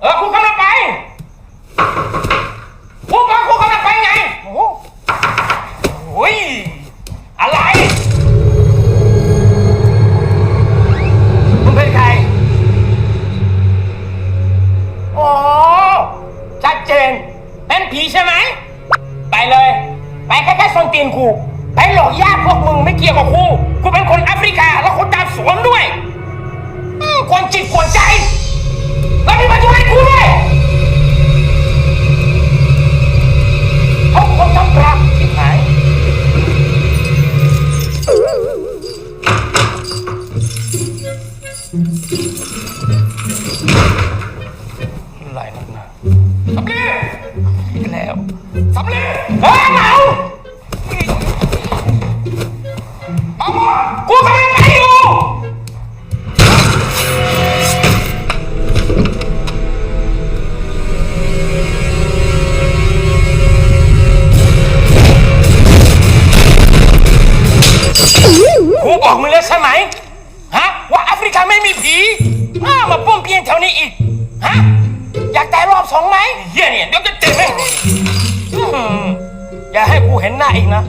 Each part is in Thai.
เออกูกำลังไปกูบอกกูกำลังไปไงโอ้โหโอ้ยอะไรมึงเป็นใครโอ้ชัดเจนเป็นผีใช่ไหมไปเลย ไปแค่แค่ส่งตีนกูไปหลอกญาติพวกมึงไม่เกี่ยวกับกูกูเป็นคนแอฟริกา ไหลนักหนาสำลีอีกแล้วสำลีเฮ้ยเหมาเอาหมดกูกำลังไปอยู่กูบอกมึงแล้วใช่ไหม เปี้ยนแถวนี้อีก ฮะ อยากตายรอบสองไหมเฮียเนี่ยเดี๋ยวจะเจ็บเลยอื้อหืออย่าให้กูเห็นหน้าอีกนะ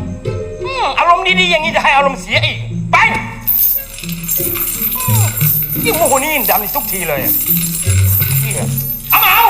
อื้อารมณ์ดีๆอย่างนี้จะให้อารมณ์เสียอีก ไปยี่โมโหนี่ดำในทุกทีเลยอะเฮียเอามาเอา